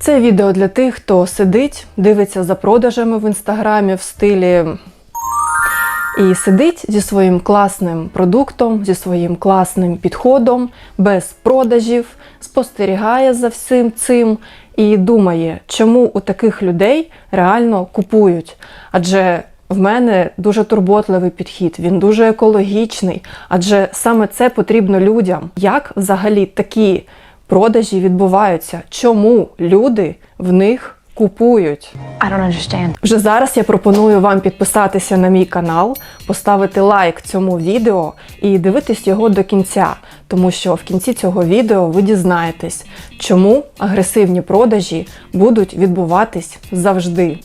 Це відео для тих, хто сидить, дивиться за продажами в інстаграмі в стилі. І сидить зі своїм класним продуктом, зі своїм класним підходом, без продажів, спостерігає за всім цим і думає, чому у таких людей реально купують. Адже в мене дуже турботливий підхід, він дуже екологічний, адже саме це потрібно людям. Як взагалі такі продажі відбуваються? Чому люди в них купують? I don't understand. Вже зараз я пропоную вам підписатися на мій канал, поставити лайк цьому відео і дивитись його до кінця, тому що в кінці цього відео ви дізнаєтесь, чому агресивні продажі будуть відбуватись завжди.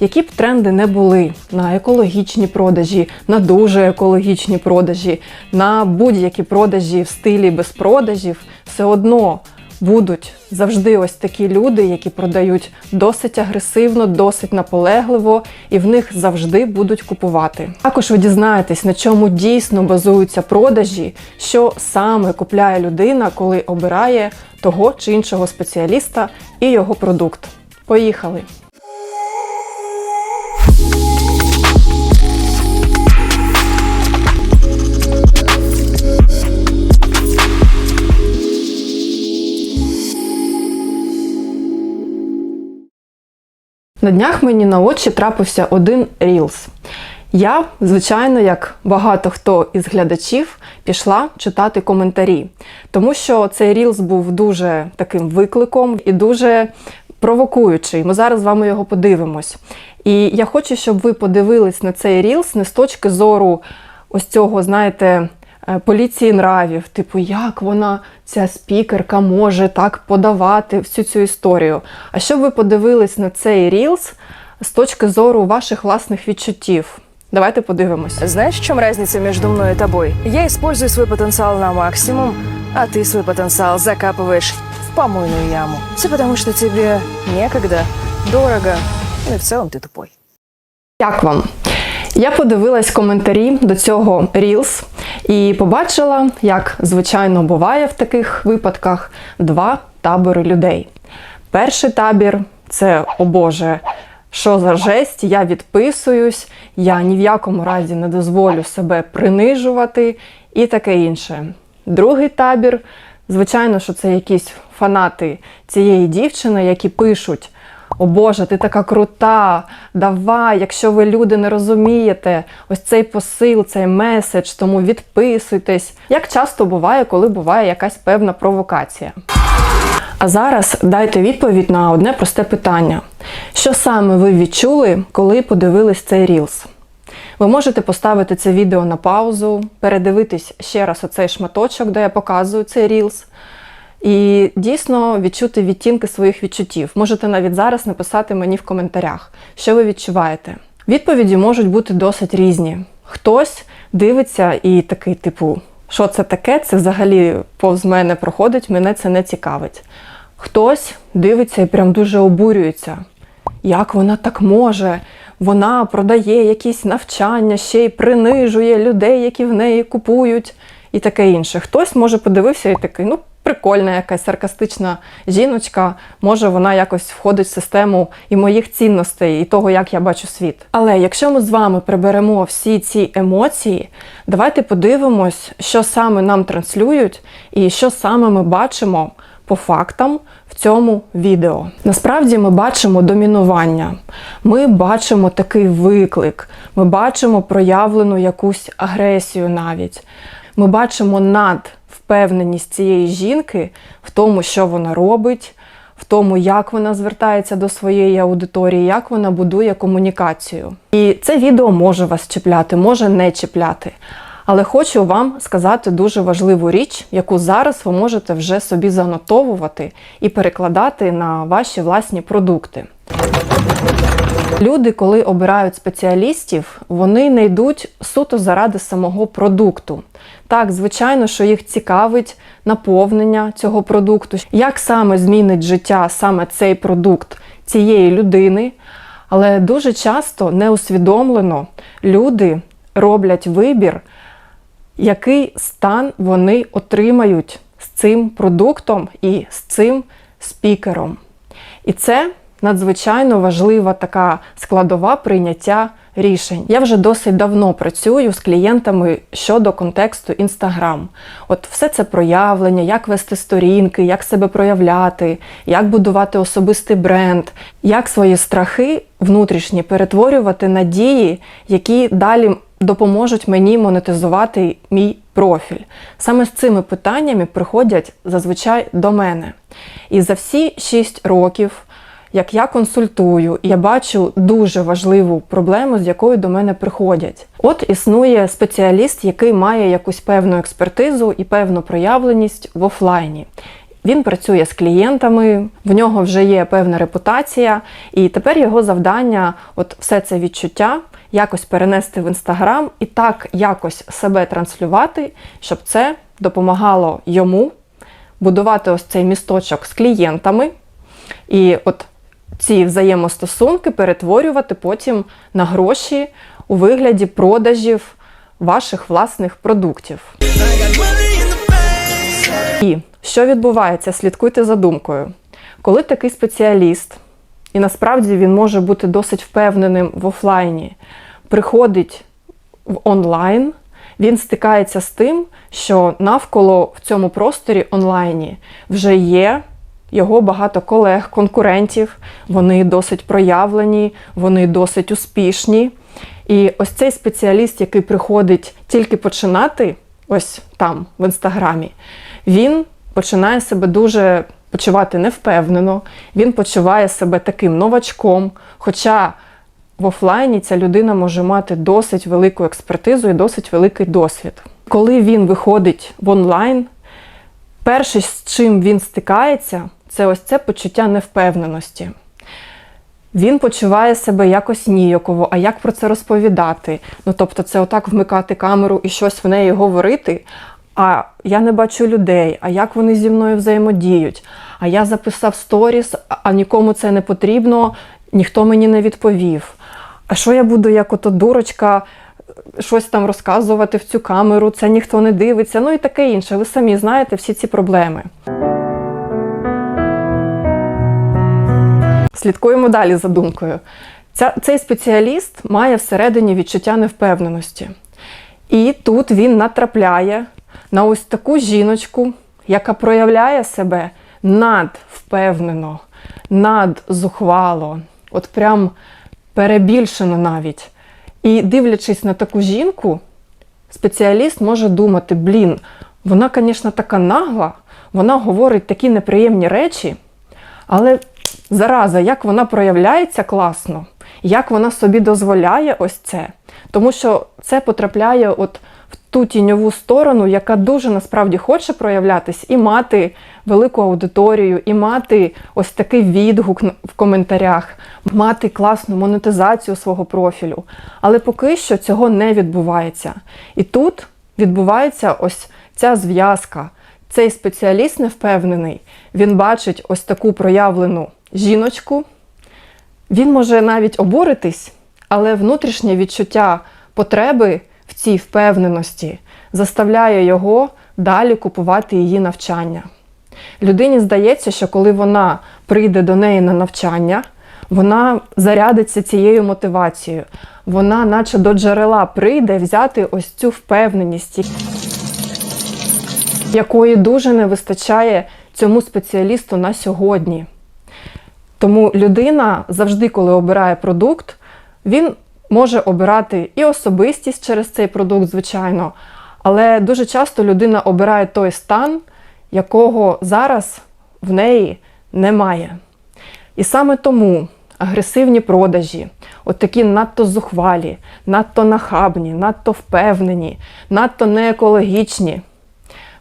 Які б тренди не були на екологічні продажі, на дуже екологічні продажі, на будь-які продажі в стилі без продажів, все одно будуть завжди ось такі люди, які продають досить агресивно, досить наполегливо, і в них завжди будуть купувати. Також ви дізнаєтесь, на чому дійсно базуються продажі, що саме купляє людина, коли обирає того чи іншого спеціаліста і його продукт. Поїхали! На днях мені на очі трапився один рілс. Я, звичайно, як багато хто із глядачів, пішла читати коментарі, тому що цей рілс був дуже таким викликом і дуже провокуючий. Ми зараз з вами його подивимось. І я хочу, щоб ви подивились на цей рілс не з точки зору ось цього, знаєте, поліції нравів, типу, як вона, ця спікерка, може так подавати всю цю історію. А щоб ви подивились на цей рілс з точки зору ваших власних відчуттів. Давайте подивимось. Знаешь, в чем разница между мной и тобой? Я использую свой потенциал на максимум, а ты свой потенциал закапываешь в помойную яму. Все потому, что тебе некогда, дорого, ну и в целом ты тупой. Як вам? Я подивилась коментарі до цього Reels і побачила, як звичайно буває в таких випадках, два табори людей. Перший табір це о Боже, що за жесть, я відписуюсь, я ні в якому разі не дозволю себе принижувати і таке інше. Другий табір, звичайно, що це якісь фанати цієї дівчини, які пишуть. О Боже, ти така крута! Давай, якщо ви люди не розумієте, ось цей посил, цей меседж, тому відписуйтесь. Як часто буває, коли буває якась певна провокація. А зараз дайте відповідь на одне просте питання: що саме ви відчули, коли подивились цей рілс? Ви можете поставити це відео на паузу, передивитись ще раз оцей шматочок, де я показую цей рілс. І дійсно відчути відтінки своїх відчуттів. Можете навіть зараз написати мені в коментарях, що ви відчуваєте. Відповіді можуть бути досить різні. Хтось дивиться і такий, типу, що це таке? Це взагалі повз мене проходить, мене це не цікавить. Хтось дивиться і прям дуже обурюється. Як вона так може? Вона продає якісь навчання, ще й принижує людей, які в неї купують, і таке інше. Хтось може подивився і такий, ну, прикольна якась саркастична жіночка, може вона якось входить в систему і моїх цінностей, і того, як я бачу світ. Але якщо ми з вами приберемо всі ці емоції, давайте подивимось, що саме нам транслюють і що саме ми бачимо по фактам в цьому відео. Насправді ми бачимо домінування, ми бачимо такий виклик, ми бачимо проявлену якусь агресію навіть. Ми бачимо надвпевненість цієї жінки в тому, що вона робить, в тому, як вона звертається до своєї аудиторії, як вона будує комунікацію. І це відео може вас чіпляти, може не чіпляти. Але хочу вам сказати дуже важливу річ, яку зараз ви можете вже собі занотовувати і перекладати на ваші власні продукти. Люди, коли обирають спеціалістів, вони не йдуть суто заради самого продукту. Так, звичайно, що їх цікавить наповнення цього продукту, як саме змінить життя саме цей продукт цієї людини. Але дуже часто неусвідомлено люди роблять вибір, який стан вони отримають з цим продуктом і з цим спікером. І це надзвичайно важлива така складова прийняття рішень. Я вже досить давно працюю з клієнтами щодо контексту Instagram. От все це проявлення, як вести сторінки, як себе проявляти, як будувати особистий бренд, як свої страхи внутрішні перетворювати на дії, які далі допоможуть мені монетизувати мій профіль. Саме з цими питаннями приходять зазвичай до мене. І за всі 6 років як я консультую, я бачу дуже важливу проблему, з якою до мене приходять. От існує спеціаліст, який має якусь певну експертизу і певну проявленість в офлайні. Він працює з клієнтами, в нього вже є певна репутація, і тепер його завдання от все це відчуття якось перенести в інстаграм і так якось себе транслювати, щоб це допомагало йому будувати ось цей місточок з клієнтами. І от ці взаємостосунки перетворювати потім на гроші у вигляді продажів ваших власних продуктів. І що відбувається? Слідкуйте за думкою. Коли такий спеціаліст, і насправді він може бути досить впевненим в офлайні, приходить в онлайн, він стикається з тим, що навколо в цьому просторі онлайні вже є його багато колег, конкурентів, вони досить проявлені, вони досить успішні. І ось цей спеціаліст, який приходить тільки починати, ось там, в інстаграмі, він починає себе дуже почувати невпевнено, він почуває себе таким новачком. Хоча в офлайні ця людина може мати досить велику експертизу і досить великий досвід. Коли він виходить в онлайн, перше, з чим він стикається, це ось це почуття невпевненості. Він почуває себе якось ніяково, а як про це розповідати? Ну, тобто, це отак вмикати камеру і щось в неї говорити. А я не бачу людей, а як вони зі мною взаємодіють? А я записав сторіс, а нікому це не потрібно, ніхто мені не відповів. А що я буду, як ото дурочка, щось там розказувати в цю камеру, це ніхто не дивиться, ну і таке інше. Ви самі знаєте всі ці проблеми. Слідкуємо далі за думкою. Ця, цей спеціаліст має всередині відчуття невпевненості. І тут він натрапляє на ось таку жіночку, яка проявляє себе надвпевнено, надзухвало, от прям перебільшено навіть. І дивлячись на таку жінку, спеціаліст може думати: блін, вона, звісно, така нагла, вона говорить такі неприємні речі, але зараза, як вона проявляється класно, як вона собі дозволяє ось це. Тому що це потрапляє от в ту тіньову сторону, яка дуже насправді хоче проявлятись і мати велику аудиторію, і мати ось такий відгук в коментарях, мати класну монетизацію свого профілю. Але поки що цього не відбувається. І тут відбувається ось ця зв'язка. Цей спеціаліст невпевнений, він бачить ось таку проявлену жіночку. Він може навіть обуритись, але внутрішнє відчуття потреби в цій впевненості заставляє його далі купувати її навчання. Людині здається, що коли вона прийде до неї на навчання, вона зарядиться цією мотивацією. Вона, наче до джерела, прийде взяти ось цю впевненість, якої дуже не вистачає цьому спеціалісту на сьогодні. Тому людина завжди, коли обирає продукт, він може обирати і особистість через цей продукт, звичайно, але дуже часто людина обирає той стан, якого зараз в неї немає. І саме тому агресивні продажі, от такі надто зухвалі, надто нахабні, надто впевнені, надто неекологічні,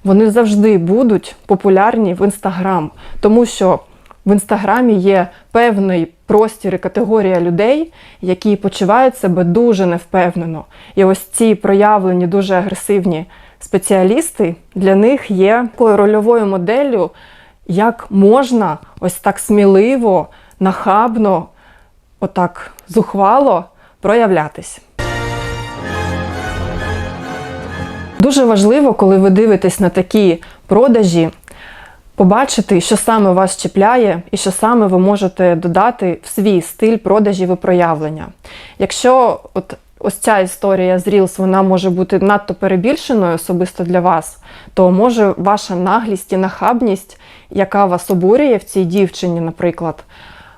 вони завжди будуть популярні в Інстаграм, тому що в інстаграмі є певний простір і категорія людей, які почувають себе дуже невпевнено. І ось ці проявлені дуже агресивні спеціалісти для них є такою рольовою моделлю, як можна ось так сміливо, нахабно, отак зухвало проявлятись. Дуже важливо, коли ви дивитесь на такі продажі, побачити, що саме вас чіпляє і що саме ви можете додати в свій стиль продажів і проявлення. Якщо от ось ця історія з Reels, вона може бути надто перебільшеною особисто для вас, то може ваша наглість і нахабність, яка вас обурює в цій дівчині, наприклад,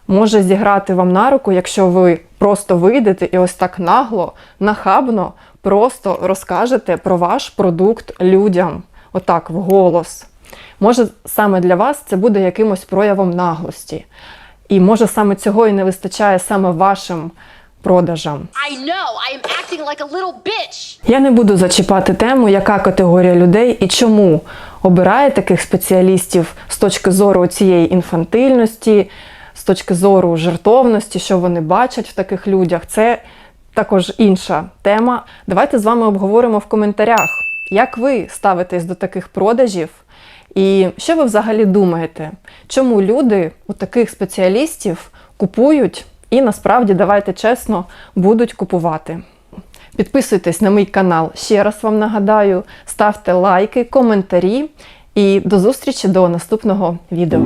може зіграти вам на руку, якщо ви просто вийдете і ось так нагло, нахабно, просто розкажете про ваш продукт людям, отак, в голос. Може, саме для вас це буде якимось проявом наглості. І може саме цього і не вистачає саме вашим продажам. I know, I am acting like a little bitch. Я не буду зачіпати тему, яка категорія людей і чому обирає таких спеціалістів з точки зору цієї інфантильності, з точки зору жертовності, що вони бачать в таких людях. Це також інша тема. Давайте з вами обговоримо в коментарях, як ви ставитесь до таких продажів, і що ви взагалі думаєте, чому люди у таких спеціалістів купують і насправді, давайте чесно, будуть купувати. Підписуйтесь на мій канал, ще раз вам нагадаю, ставте лайки, коментарі і до зустрічі до наступного відео.